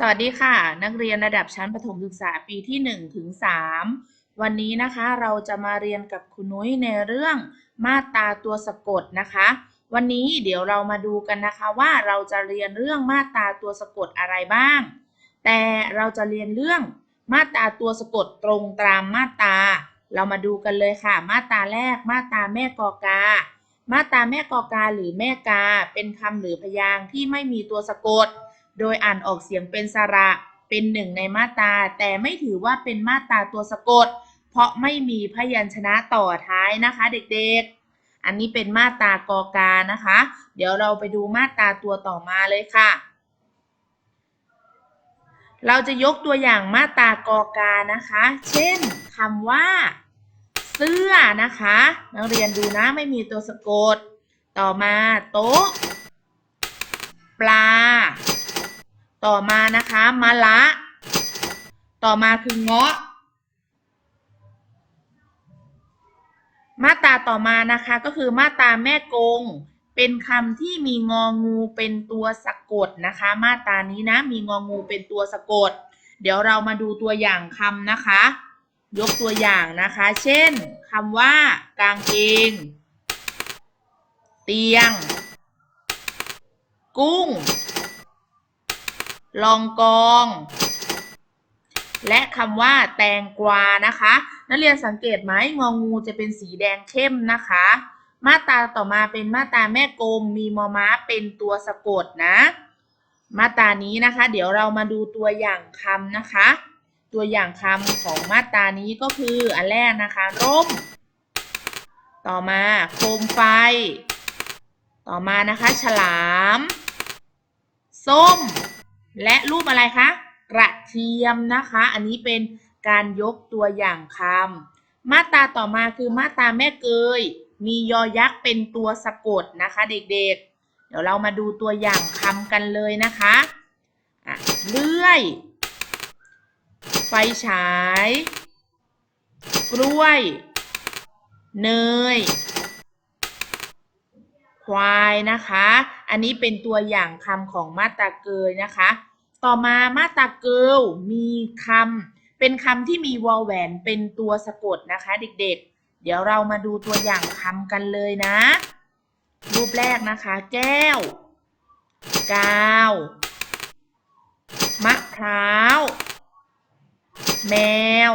สวัสดีค่ะ นักเรียนระดับชั้นประถมศึกษาปีที่1ถึง3วันนี้นะคะเราจะมาเรียนกับคุณนุ้ยในเรื่องมาตราตัวสะกดนะคะ วันนี้เดี๋ยวเรามาดูกันนะคะว่าเราจะเรียนเรื่องมาตราตัวสะกดอะไรบ้าง แต่เราจะเรียนเรื่องมาตราตัวสะกดตรงตามมาตราเรามาดูกันเลยค่ะ มาตราแรกมาตราแม่กอกา มาตราแม่กอกาหรือแม่กา เป็นคำหรือพยางค์ที่ไม่มีตัวสะกด โดยอ่านออกเสียงเป็นสระเป็นหนึ่งในมาตราแต่ไม่ถือว่าเป็นมาตราตัวสะกด เพราะไม่มีพยัญชนะต่อท้ายนะคะ เด็กๆ อันนี้เป็นมาตรากอกานะคะ เดี๋ยวเราไปดูมาตราตัวต่อมาเลยค่ะ เราจะยกตัวอย่างมาตรากอกานะคะ เช่นคำว่า เสื้อนะคะนักเรียนดูนะไม่มีตัวสะกด ต่อมาโต๊ะ ปลา ต่อมานะคะมะละ ต่อมาคือเงาะ มาตราต่อมานะคะก็คือมาตราแม่กง เป็นคำที่มีงองูเป็นตัวสะกดนะคะ มาตรานี้นะมีงองูเป็นตัวสะกด เดี๋ยวเรามาดูตัวอย่างคำนะคะ ยกตัวอย่างนะคะ เช่นคำว่ากางเกง เตียง กุ้ง ลองกอง และคำว่าแตงกวานะคะ นักเรียนสังเกตไหมงองูจะเป็นสีแดงเข้มนะคะ มาตราต่อมาเป็นมาตราแม่กลมมีมอม้าเป็นตัวสะกดนะ มาตรานี้นะคะ เดี๋ยวเรามาดูตัวอย่างคำนะคะ ตัวอย่างคำของมาตรานี้ก็คืออันแรกนะคะ ร่ม ต่อมาโคมไฟ ต่อมานะคะ ฉลาม ส้ม และรูปอะไรคะ กระเทียมนะคะ อันนี้เป็นการยกตัวอย่างคำมาตราต่อมาคือมาตราแม่เกย มียอยักษ์เป็นตัวสะกดนะคะ เด็กๆ เดี๋ยวเรามาดูตัวอย่างคำกันเลยนะคะอะเลื่อย ไฟฉาย กล้วย เนยควายนะคะ อันนี้เป็นตัวอย่างคำของมาตราเกยนะคะ ต่อมามาตราเกิลมีคำเป็นคำที่มีวอลแหวนเป็นตัวสะกดนะคะ เด็กๆเดี๋ยวเรามาดูตัวอย่างคำกันเลยนะ รูปแรกนะคะ แก้ว กาว มะพร้าว แมว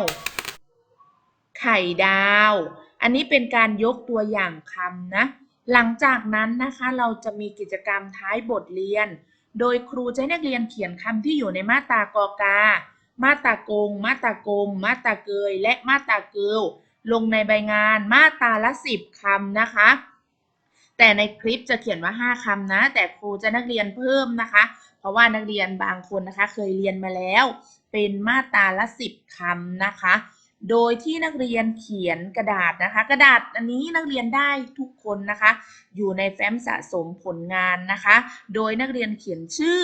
ไข่ดาว อันนี้เป็นการยกตัวอย่างคำนะ หลังจากนั้นนะคะเราจะมีกิจกรรมท้ายบทเรียน โดยครูจะให้นักเรียนเขียนคำที่อยู่ในมาตรากอกา มาตรากง มาตรากลม มาตราเกย และมาตราเกิลลงในใบงานมาตราละสิบคำนะคะ แต่ในคลิปจะเขียนว่า 5คำนะ แต่ครูจะนักเรียนเพิ่มนะคะ เพราะว่านักเรียนบางคนนะคะ เคยเรียนมาแล้ว เป็นมาตราละสิบคำนะคะ โดยที่นักเรียนเขียนกระดาษนะคะ กระดาษอันนี้นักเรียนได้ทุกคนนะคะ อยู่ในแฟ้มสะสมผลงานนะคะ โดยนักเรียนเขียนชื่อ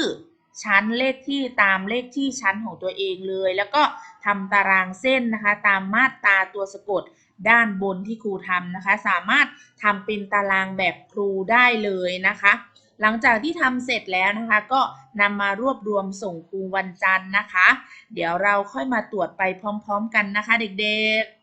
ชั้นเลขที่ตามเลขที่ชั้นของตัวเองเลย แล้วก็ทำตารางเส้นนะคะ ตามมาตราตัวสะกดด้านบนที่ครูทำนะคะ สามารถทำเป็นตารางแบบครูได้เลยนะคะ หลังจากที่ทำเสร็จแล้วนะคะ ก็นำมารวบรวมส่งครูวันจันทร์นะคะ เดี๋ยวเราค่อยมาตรวจไปพร้อม ๆ กันนะคะ เด็กๆ